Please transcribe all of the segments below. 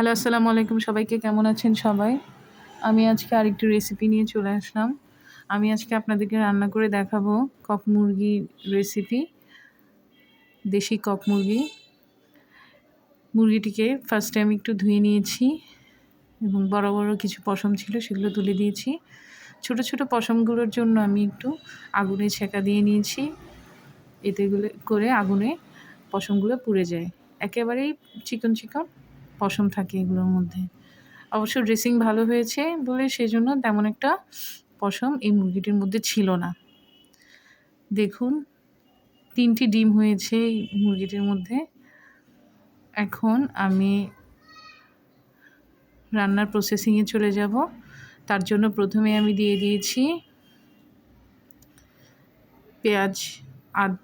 Hello, আসসালামু আলাইকুম সবাইকে, কেমন আছেন সবাই? আমি আজকে আরেকটি রেসিপি নিয়ে চলে আসলাম। আমি আজকে আপনাদেরকে রান্না করে দেখাবো কক মুরগির রেসিপি দেশি কক মুরগি। মুরগিটিকে ফার্স্ট টাইম একটু ধুয়ে নিয়েছি এবং বড় বড় কিছু পশম ছিল সেগুলো তুলে দিয়েছি। ছোট ছোট পশমগুলোর জন্য আমি একটু আগুনে ছেঁকা দিয়ে নিয়েছি এতেগুলো করে আগুনে পশমগুলো পুড়ে যায়। একেবারেই চিকন চিকন। পশম থাকে এগুলোর মধ্যে। অবশ্য ড্রেসিং ভালো হয়েছে বলে সেজন্য তেমন একটা পশম এই মুরগিটির মধ্যে ছিল না। দেখুন, তিনটি ডিম হয়েছে এই মুরগিটির মধ্যে। এখন আমি রান্নার প্রসেসিংয়ে চলে যাব। তার জন্য প্রথমে আমি দিয়ে দিয়েছি পেঁয়াজ আধ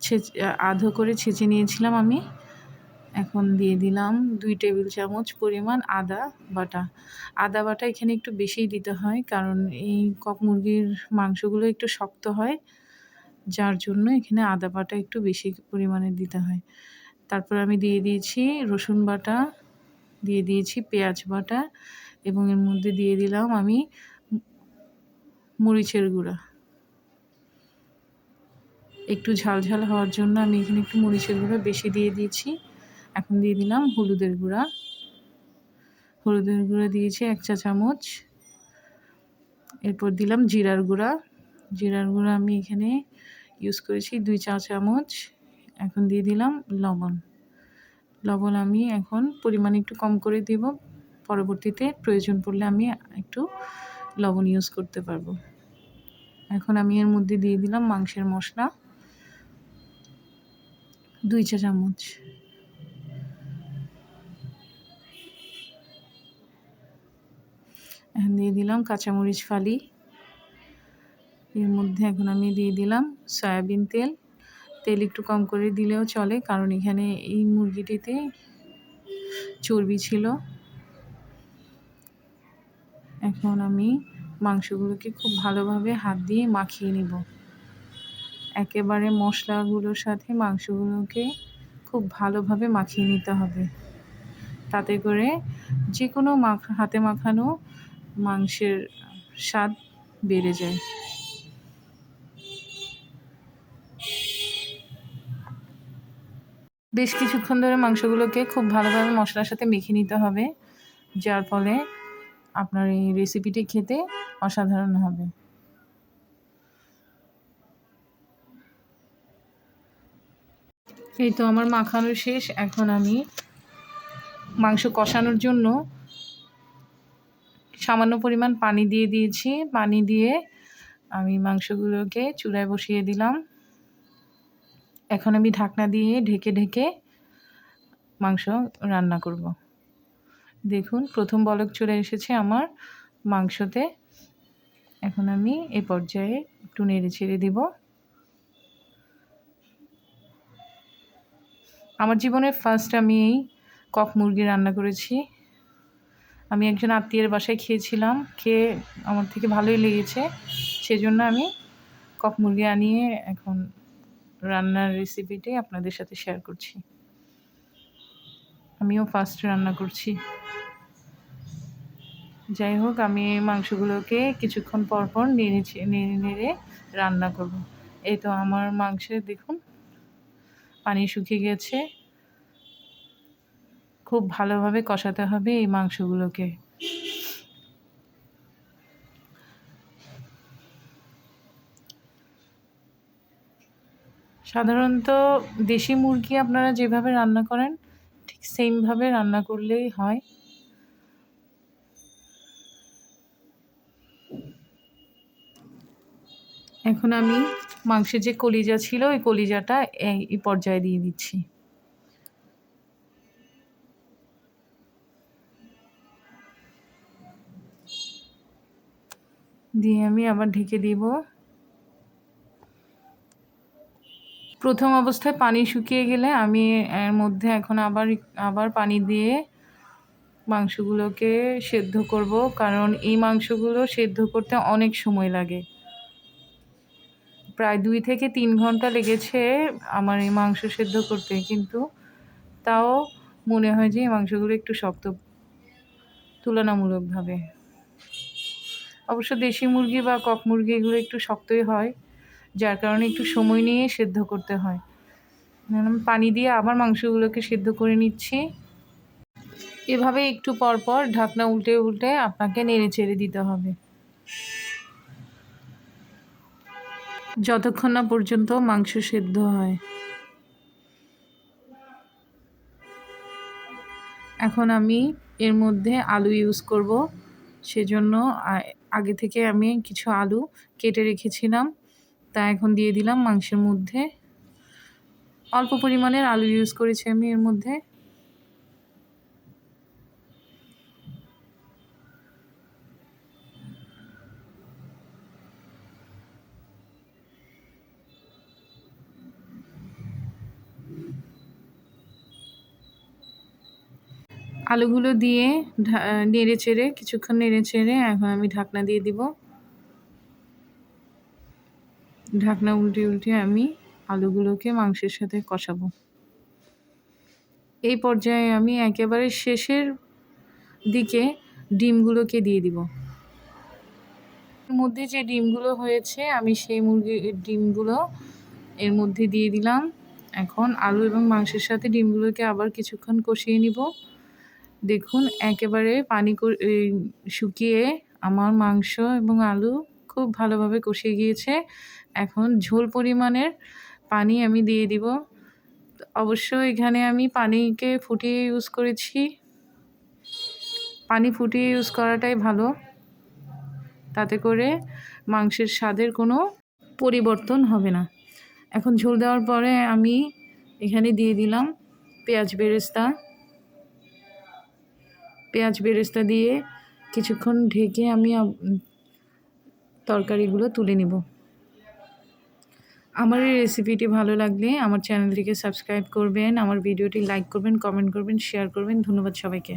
আধো করে ছেঁচে নিয়েছিলাম আমি। এখন দিয়ে দিলাম দুই টেবিল চামচ পরিমাণ আদা বাটা। আদা বাটা এখানে একটু বেশিই দিতে হয় কারণ এই কক মুরগির মাংসগুলো একটু শক্ত হয়, যার জন্য এখানে আদা বাটা একটু বেশি পরিমাণে দিতে হয়। তারপর আমি দিয়ে দিয়েছি রসুন বাটা, দিয়ে দিয়েছি পেঁয়াজ বাটা এবং এর মধ্যে দিয়ে দিলাম আমি মরিচের গুঁড়া। একটু ঝাল ঝাল হওয়ার জন্য আমি এখানে একটু মরিচের গুঁড়া বেশি দিয়ে দিয়েছি। এখন দিয়ে দিলাম হলুদের গুঁড়া। হলুদের গুঁড়া দিয়েছি এক চা চামচ। এরপর দিলাম জিরার গুঁড়া। জিরার গুঁড়া আমি এখানে ইউজ করেছি দুই চা চামচ। এখন দিয়ে দিলাম লবণ। লবণ আমি এখন পরিমাণ একটু কম করে দেব। পরবর্তীতে প্রয়োজন পড়লে আমি একটু লবণ ইউজ করতে পারব। এখন আমি এর মধ্যে দিয়ে দিলাম মাংসের মশলা। দুই চা চামচ। দিয়ে দিলাম কাঁচামরিচ ফালি। এর মধ্যে এখন আমি দিয়ে দিলাম সয়াবিন তেল। তেল একটু কম করে দিলেও চলে, কারণ এখানে এই মুরগিটিতে চর্বি ছিল। এখন আমি মাংসগুলোকে খুব ভালোভাবে হাত দিয়ে মাখিয়ে নিব। একেবারে মশলাগুলোর সাথে মাংসগুলোকে খুব ভালোভাবে মাখিয়ে নিতে হবে। তাতে করে যে কোনো মাখা, হাতে মাখানো মাংসের স্বাদ বেড়ে যায়। বেশ কিছুক্ষণ ধরে মাংসগুলোকে খুব ভালোভাবে মশলার সাথে মেখে নিতে হবে, যার ফলে আপনার এই রেসিপিটি খেতে অসাধারণ হবে। এই তো আমার মাখানো শেষ। এখন আমি মাংস কষানোর জন্য সামান্য পরিমাণ পানি দিয়ে দিয়েছি। পানি দিয়ে আমি মাংসগুলোকে চুলায় বসিয়ে দিলাম। এখন আমি ঢাকনা দিয়ে ঢেকে ঢেকে মাংস রান্না করব। দেখুন, প্রথম বলক চলে এসেছে আমার মাংসতে। এখন আমি এ পর্যায়ে একটু নেড়ে ছেড়ে দিব। আমার জীবনের ফার্স্ট আমি এই কক মুরগি রান্না করেছি। আমি একজন আত্মীয়ের বাসায় খেয়েছিলাম, খেয়ে আমার থেকে ভালোই লেগেছে। সেজন্য আমি কক মুরগি আনিয়ে এখন রান্নার রেসিপিটি আপনাদের সাথে শেয়ার করছি। আমিও ফার্স্ট রান্না করছি। যাই হোক, আমি মাংসগুলোকে কিছুক্ষণ পর পর নেড়ে নেড়ে নেড়ে রান্না করব। এই তো আমার মাংসে দেখুন, পানি শুকিয়ে গেছে। খুব ভালোভাবে কষাতে হবে এই মাংসগুলোকে। সাধারণত দেশি মুরগি আপনারা যেভাবে রান্না করেন, ঠিক সেমভাবে রান্না করলেই হয়। এখন আমি মাংসের যে কলিজা ছিল, ওই কলিজাটা এই পর্যায়ে দিয়ে দিচ্ছি। দিয়ে আমি আবার ঢেকে দিব। প্রথম অবস্থায় পানি শুকিয়ে গেলে আমি এর মধ্যে এখন আবার আবার পানি দিয়ে মাংসগুলোকে সেদ্ধ করব, কারণ এই মাংসগুলো সেদ্ধ করতে অনেক সময় লাগে। প্রায় দুই থেকে তিন ঘণ্টা লেগেছে আমার এই মাংস সেদ্ধ করতে, কিন্তু তাও মনে হয় যে এই মাংসগুলো একটু শক্ত, তুলনামূলকভাবে। অবশ্য দেশি মুরগি বা কক মুরগি এগুলো একটু শক্তই হয়, যার কারণে একটু সময় নিয়ে সেদ্ধ করতে হয়। পানি দিয়ে আবার মাংসগুলোকে সেদ্ধ করে নিচ্ছি। এভাবে একটু পর পর ঢাকনা উল্টে উল্টে আপনাকে নেড়ে চেড়ে দিতে হবে। যতক্ষণ না পর্যন্ত মাংস সেদ্ধ হয়। এখন আমি এর মধ্যে আলু ইউজ করব, সেজন্য আগে থেকে আমি কিছু আলু কেটে রেখেছিলাম। তা এখন দিয়ে দিলাম মাংসের মধ্যে। অল্প পরিমাণের আলু ইউজ করেছি আমি এর মধ্যে। আলুগুলো দিয়ে নেড়ে চেড়ে, কিছুক্ষণ নেড়ে চেড়ে এখন আমি ঢাকনা দিয়ে দিব। ঢাকনা উল্টে উল্টে আমি আলুগুলোকে মাংসের সাথে কষাবো। এই পর্যায়ে আমি একেবারে শেষের দিকে ডিমগুলোকে দিয়ে দিব। মধ্যে যে ডিমগুলো হয়েছে, আমি সেই মুরগির ডিমগুলো এর মধ্যে দিয়ে দিলাম। এখন আলু এবং মাংসের সাথে ডিমগুলোকে আবার কিছুক্ষণ কষিয়ে নিব। দেখুন, একেবারে পানি শুকিয়ে আমার মাংস এবং আলু খুব ভালোভাবে কষিয়ে গিয়েছে। এখন ঝোল পরিমাণের পানি আমি দিয়ে দিব। অবশ্য এখানে আমি পানিকে ফুটিয়ে ইউজ করেছি। পানি ফুটিয়ে ইউজ করাটাই ভালো। তাতে করে মাংসের স্বাদের কোনো পরিবর্তন হবে না। এখন ঝোল দেওয়ার পরে আমি এখানে দিয়ে দিলাম পেঁয়াজ বেরেস্তা। পেঁয়াজ বেরেস্তা দিয়ে কিছুক্ষণ ঢেকে আমি তরকারিগুলো তুলে নিব। আমার এই রেসিপিটি ভালো লাগলে আমার চ্যানেলটিকে সাবস্ক্রাইব করবেন, আমার ভিডিওটি লাইক করবেন কমেন্ট করবেন শেয়ার করবেন। ধন্যবাদ সবাইকে।